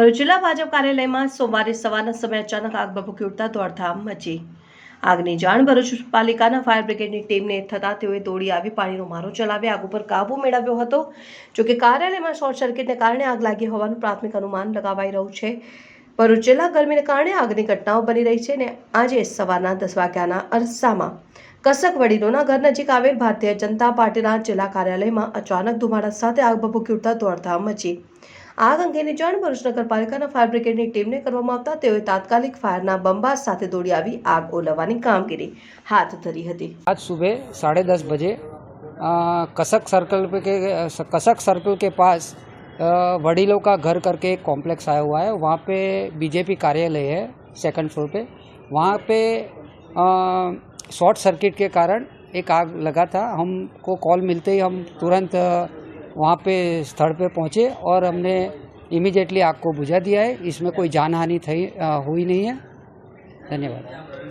ભરૂચ જિલ્લા ભાજપ કાર્યાલયમાં સોમવારે સવારના સમયે અચાનક આગ ભભૂકી ઉઠતા દોડધામ મચી આગની જાણ ભરૂચ પાલિકાના ફાયર બ્રિગેડની ટીમને થતાં તેઓએ દોડી આવી પાણીનો મારો ચલાવી આગ ઉપર કાબુ મેળવ્યો હતો જોકે કાર્યાલયમાં શોર્ટ સર્કિટને કારણે આગ લાગી હોવાનું પ્રાથમિક અનુમાન લગાવાઈ રહ્યું છે ભરૂચ જિલ્લા ગરમીને કારણે આગની ઘટનાઓ બની રહી છે ને આજે સવારના દસ વાગ્યાના અરસામાં કસક વડીલોના ઘર નજીક આવેલ ભારતીય જનતા પાર્ટીના જિલ્લા કાર્યાલયમાં અચાનક ધુમાડા સાથે આગ ભભૂકી ઉઠતા દોડધામ મચી आग लगने जन पुरुष नगर पालिका ना फायर ब्रिगेड ની ટીમ ને કરવામાં આવતા તે તાત્કાલિક ફાયર ના બંબા સાથે દોડી આવી આગ ઓલવવાની કામગીરી હાથ ધરી હતી આજ સવારે 10:30 વાગે કસક સર્કલ કે કસક સર્કલ કે પાસ વડીલો કા ઘર કરકે એક કોમ્પ્લેક્સ આયા ہوا હે वहां पे बीजेपी कार्यालय है सेकंड फ्लोर पे वहां पे शॉर्ट सर्किट के कारण एक आग लगा था हमको कॉल मिलते ही हम तुरंत वहाँ पे स्थल पे पहुँचे और हमने इमीडिएटली आग को बुझा दिया है इसमें कोई जान हानि थी हुई नहीं है धन्यवाद